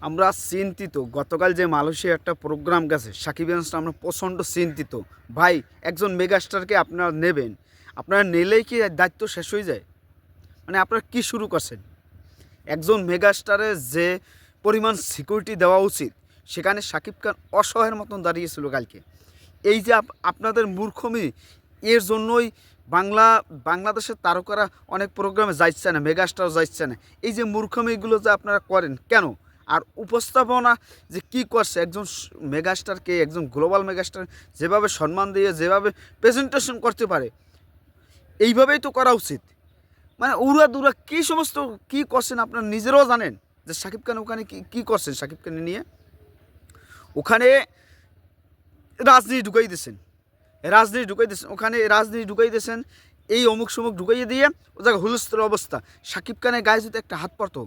আমরা চিন্তিত। গতকাল যে মালয়েশিয়া একটা প্রোগ্রাম গেছে, সাকিব ইয়ান্সটা আমরা প্রচণ্ড চিন্তিত। ভাই, একজন মেগাস্টারকে আপনারা নেবেন। আপনারা নিলেই কি দায়িত্ব শেষ হয়ে যায়? মানে আপনারা কি শুরু করছেন? একজন মেগাস্টারের যে পরিমাণ সিকিউরিটি দেওয়া উচিত, সেখানে সাকিব খান অসহায়ের মতন দাঁড়িয়েছিল কালকে। এই যে আপ- আপনাদের মূর্খমি, এর জন্যই বাংলা, বাংলাদেশের তারকারা অনেক প্রোগ্রামে যাইছে না মেগাস্টার যাইছে না। এই যে মূর্খমিগুলো যে আপনারা করেন, কেন? আর উপস্থাপনা যে কি করছে, একজন মেগাস্টারকে একজন গ্লোবাল মেগাস্টার যেভাবে সম্মান দিয়ে, যেভাবে প্রেজেন্টেশন করতে পারে, এইভাবেই তো করা উচিত। মানে উড়া দুরা কী সমস্ত, কী করছেন আপনারা নিজেরাও জানেন যে সাকিব খান ওখানে কী কী করছেন সাকিব খান নিয়ে? ওখানে রাজনীতি ঢুকাই দিয়েছেন। রাজনীতি ঢুকাই দিয়েছেন। ওখানে রাজনীতি ঢুকাই দিয়েছেন। এই অমুক সমুক ঢুকাইয়ে দিয়ে ও জায়গায় হুলস্থুল অবস্থা। সাকিব খানের গায়ে যদি একটা হাত পড়তো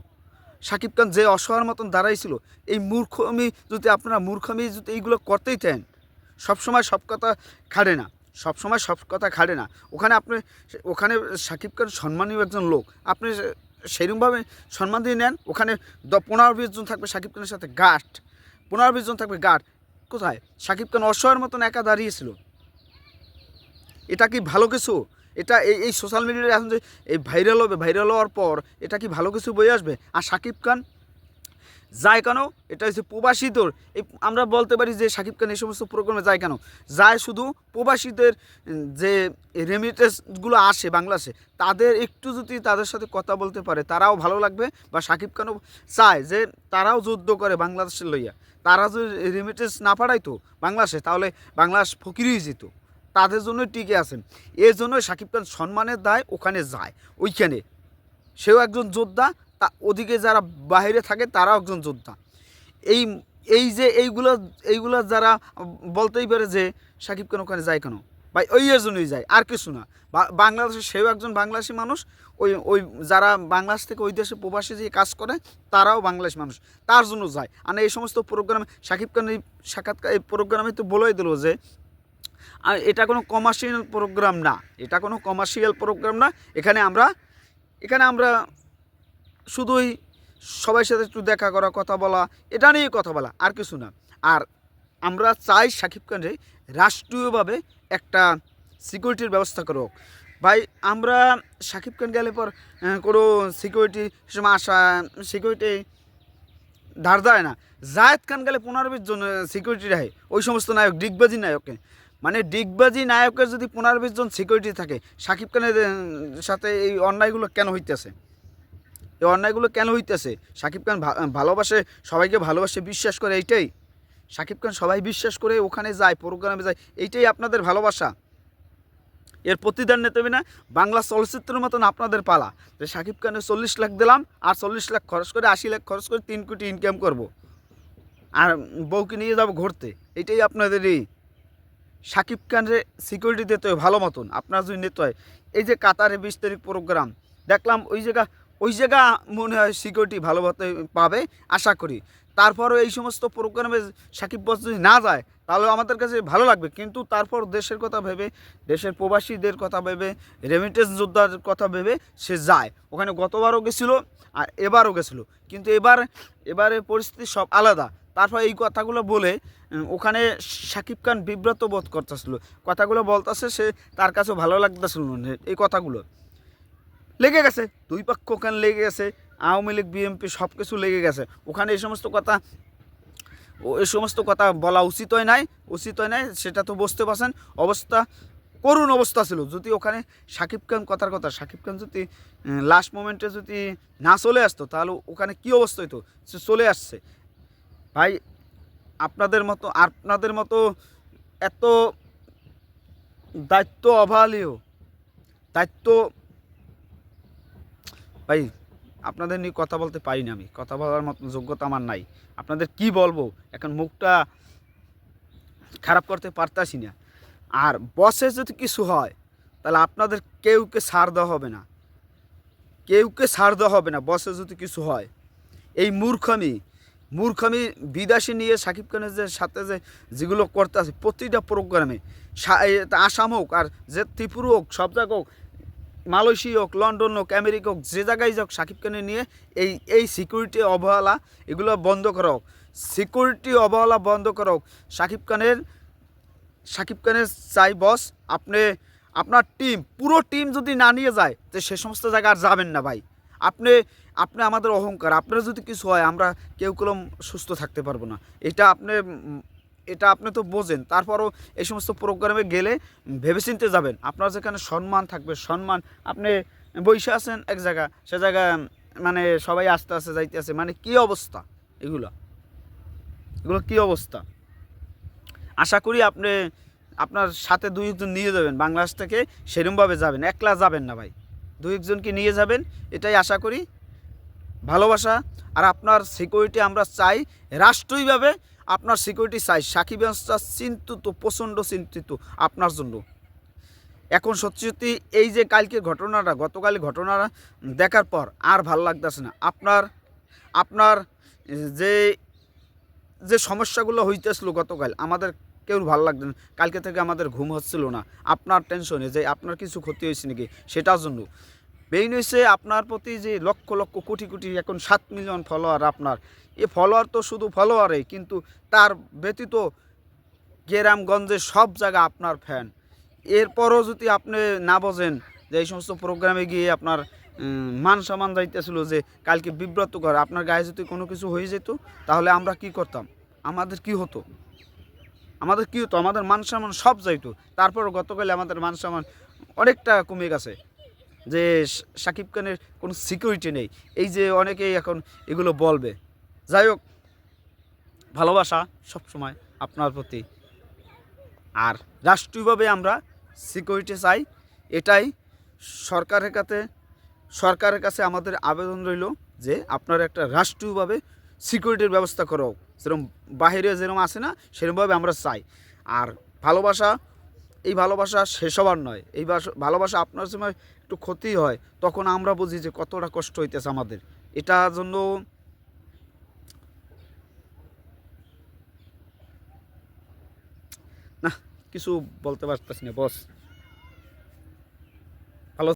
সাকিব খান যে অসহায়ের মতন দাঁড়াইছিল, এই মূর্খমি যদি আপনারা মূর্খমি যদি এইগুলো করতেই থাকেন সবসময় সব কথা খাড়ে না, সবসময় সব কথা খাড়ে না। ওখানে আপনি ওখানে সাকিব খান সম্মানীয় একজন লোক, আপনি সেরকমভাবে সম্মান দিয়ে নেন, ওখানে দ, পনেরো বিশ জন থাকবে সাকিব খানের সাথে গার্ড পনেরো বিশ জন থাকবে গার্ড কোথায়? সাকিব খান অসহায়ের মতন একা দাঁড়িয়েছিল। এটা কি ভালো কিছু? এটা এই এই সোশ্যাল মিডিয়ায় এখন যে এই ভাইরাল হবে ভাইরাল হওয়ার পর এটা কি ভালো কিছু বয়ে আসবে? আর সাকিব খান? যায় কেন? এটা হচ্ছে প্রবাসীদের এই আমরা বলতে পারি যে সাকিব খান এই সমস্ত প্রোগ্রামে যায় কেন? যায় শুধু প্রবাসীদের যে রেমিটেন্সগুলো আসে বাংলাদেশে, তাদের একটু যদি তাদের সাথে কথা বলতে পারে, তারাও ভালো লাগবে। বা সাকিব খানও চায় যে তারাও যুদ্ধ করে বাংলাদেশের লইয়া। তারা যদি রেমিটেন্স না পাঠাইতো বাংলাদেশে, তাহলে বাংলাদেশ ফকিরই যেত। তাদের জন্যই টিকে আছেন। এর জন্য সাকিব খান সম্মানের দায় ওখানে যায়, ওইখানে। সেও একজন যোদ্ধা, তা ওদিকে যারা বাইরে থাকে তারাও একজন যোদ্ধা। এই এই যে এইগুলো এইগুলো যারা বলতেই পারে যে সাকিব খান ওখানে যায় কেন? ভাই, ওই জন্যই যায়, আর কিছু না। বাংলাদেশে সেও একজন বাংলাদেশি মানুষ, ওই ওই যারা বাংলাদেশ থেকে ওই দেশে প্রবাসী যে কাজ করে, তারাও বাংলাদেশ মানুষ, তার জন্য যায়। আর এই সমস্ত প্রোগ্রামে সাকিব খান এই সাক্ষাৎকার, এই প্রোগ্রামে তো বলেই দিল যে এটা কোনো কমার্শিয়াল প্রোগ্রাম না। এটা কোনো কমার্শিয়াল প্রোগ্রাম না। এখানে আমরা এখানে আমরা শুধুই সবাই সাথে একটু দেখা করা, কথা বলা, এটা নিয়ে কথা বলা, আর কিছু না। আর আমরা চাই সাকিব খানরে রাষ্ট্রীয়ভাবে একটা সিকিউরিটির ব্যবস্থা করুক। ভাই, আমরা সাকিব খান গেলে পর কোনো সিকিউরিটি সময় আসা সিকিউরিটি ধার দেয় না। জায়েদ খান গেলে পনেরো বিশ জন সিকিউরিটি রাখে ওই সমস্ত নায়ক, ডিগবাজি নায়ককে। মানে ডিগবাজি নায়কের যদি পনেরো বিশ জন সিকিউরিটি থাকে, সাকিব খানের সাথে এই অন্যায়গুলো কেন হইতেছে? এই অন্যায়গুলো কেন হইতেছে? সাকিব খান ভালোবাসে, সবাইকে ভালোবাসে, বিশ্বাস করে এইটাই। সাকিব খান সবাই বিশ্বাস করে ওখানে যায়, প্রোগ্রামে যায়, এইটাই আপনাদের ভালোবাসা। এর প্রতিদান নিতে হবে না, বাংলা চলচ্চিত্রের মতন আপনাদের পালা। যে সাকিব খানের চল্লিশ লাখ দিলাম, আর চল্লিশ লাখ খরচ করে, আশি লাখ খরচ করে তিন কোটি ইনকাম করব। আর বউকে নিয়ে যাব ঘুরতে এটাই আপনাদের এই সাকিব খানের সিকিউরিটি দিতে হয় ভালো মতন, আপনার যদি নিতে হয়। এই যে কাতারে বিশ তারিখ প্রোগ্রাম দেখলাম ওই জায়গা ওই জায়গা মনে হয় সিকিউরিটি ভালো মতো পাবে, আশা করি। তারপরও এই সমস্ত প্রোগ্রামে সাকিব বস যদি না যায়, তাহলে আমাদের কাছে ভালো লাগবে। কিন্তু তারপর দেশের কথা ভেবে, দেশের প্রবাসীদের কথা ভেবে রেমিটেন্স যোদ্ধার কথা ভেবে সে যায়। ওখানে গতবারও গেছিল আর এবারও গেছিল। কিন্তু এবার এবারে পরিস্থিতি সব আলাদা। তারপর এই কথাগুলো বলে ওখানে সাকিব খান বিব্রত বোধ করতেছিল। কথাগুলো বলতেছে সে তার কাছে ভালো লাগতেছিল এই কথাগুলো। লেগে গেছে, দুই পক্ষ ওখানে লেগে গেছে, আওয়ামী লীগ, বিএনপি সব কিছু লেগে গেছে। ওখানে এই সমস্ত কথা, ও এই সমস্ত কথা বলা উচিত হয় নাই উচিত হয় নাই, সেটা তো বুঝতে পারছেন। অবস্থা, করুণ অবস্থা ছিল। যদি ওখানে সাকিব খান কথার কথা, সাকিব খান যদি লাস্ট মোমেন্টে যদি না চলে আসতো, তাহলে ওখানে কি অবস্থা হতো সে চলে আসছে। ভাই, আপনাদের মতো আপনাদের মতো এত দায়িত্ব অভালীয় দায়িত্ব ভাই, আপনাদের নিয়ে কথা বলতে পারি না আমি। কথা বলার মতো যোগ্যতা আমার নাই। আপনাদের কি বলব? এখন মুখটা খারাপ করতে পারতাছি না। আর বসে যদি কিছু হয়, তাহলে আপনাদের কেউকে সার দেওয়া হবে না। কেউকে সার দেওয়া হবে না বসে যদি কিছু হয়। এই মূর্খমি মূর্খমি বিদেশি নিয়ে সাকিব খানের যে সাথে যে যেগুলো করতে আছে, প্রতিটা প্রোগ্রামে আসাম হোক আর যে ত্রিপুরা হোক, সব জায়গা হোক মালয়েশিয়া হোক, লন্ডন হোক, আমেরিকা হোক, যে জায়গায় যাক সাকিব খানে নিয়ে এই এই সিকিউরিটি অবহেলা এগুলো বন্ধ করা হোক। সিকিউরিটি অবহেলা বন্ধ করা হোক। সাকিব খানের সাকিব খানের চাই বস আপনি, আপনার টিম পুরো টিম যদি না নিয়ে যায়, তো সে সমস্ত জায়গায় আর যাবেন না ভাই। আপনি আপনি আমাদের অহংকার। আপনার যদি কিছু হয়, আমরা কেউ কলম সুস্থ থাকতে পারব না। এটা আপনি এটা আপনি তো বোঝেন। তারপরও এই সমস্ত প্রোগ্রামে গেলে ভেবেচিন্তে যাবেন। আপনার যেখানে সম্মান থাকবে, সম্মান, আপনি বসে আছেন এক জায়গা, সে জায়গা মানে সবাই আসতে আস্তে যাইতে আছে মানে কি অবস্থা এগুলো? এগুলো কি অবস্থা? আশা করি আপনি, আপনার সাথে দুই একজন নিয়ে যাবেন। বাংলাদেশ থেকে সেরমভাবে যাবেন। একলা যাবেন না ভাই। দুই একজনকে নিয়ে যাবেন, এটাই আশা করি। ভালোবাসা আর আপনার সিকিউরিটি আমরা চাই রাষ্ট্রীয়ভাবে, আপনার সিকিউরিটি চাই। সাকিব চিন্তিত, প্রচণ্ড চিন্তিত আপনার জন্য। এখন সত্যি সত্যি এই যে কালকে ঘটনাটা গতকাল ঘটনাটা দেখার পর আর ভালো লাগতেছে না। আপনার আপনার যে যে সমস্যাগুলো হইতেছিল গতকাল, আমাদের কেউ ভালো লাগছে না। কালকে থেকে আমাদের ঘুম হচ্ছিল না। আপনার টেনশনে যে আপনার কিছু ক্ষতি হয়েছে নাকি, সেটার জন্য। মেইন হয়েছে আপনার প্রতি যে লক্ষ লক্ষ কোটি কোটি এখন সাত মিলিয়ন ফলোয়ার আপনার। এ ফলোয়ার তো শুধু ফলোয়ারই কিন্তু তার ব্যতীত গ্রামগঞ্জে সব জায়গা আপনার ফ্যান এরপরও যদি আপনি না বোঝেন যে এই সমস্ত প্রোগ্রামে গিয়ে আপনার মান সম্মান যাইতেছিল যে কালকে বিব্রত কর আপনার গায়ে যদি কোনো কিছু হয়ে যেত, তাহলে আমরা কি করতাম? আমাদের কি হতো? আমাদের কি হতো? আমাদের মান সম্মান সব যাইতো। তারপর গতকালে আমাদের মান সম্মান অনেকটা কমে গেছে। যে শাকিব খানের কোনো সিকিউরিটি নেই। এই যে অনেকেই এখন এগুলো বলবে। যাই হোক, ভালোবাসা সবসময় আপনার প্রতি। আর রাষ্ট্রীয়ভাবে আমরা সিকিউরিটি চাই। এটাই সরকারের কাছে সরকারের কাছে আমাদের আবেদন রইল যে আপনারা একটা রাষ্ট্রীয়ভাবে সিকিউরিটির ব্যবস্থা করো। যেরকম বাহিরে যেরকম আছে না সেরকমভাবে আমরা চাই। আর ভালোবাসা, এই ভালোবাসা শেষ হবার নয়। এই বাস- ভালোবাসা আপনার সময় একটু ক্ষতি হয়, তখন আমরা বুঝি যে কতটা কষ্ট হইতেছে আমাদের। এটার জন্য না, কিছু বলতে পারতেছি না, বস।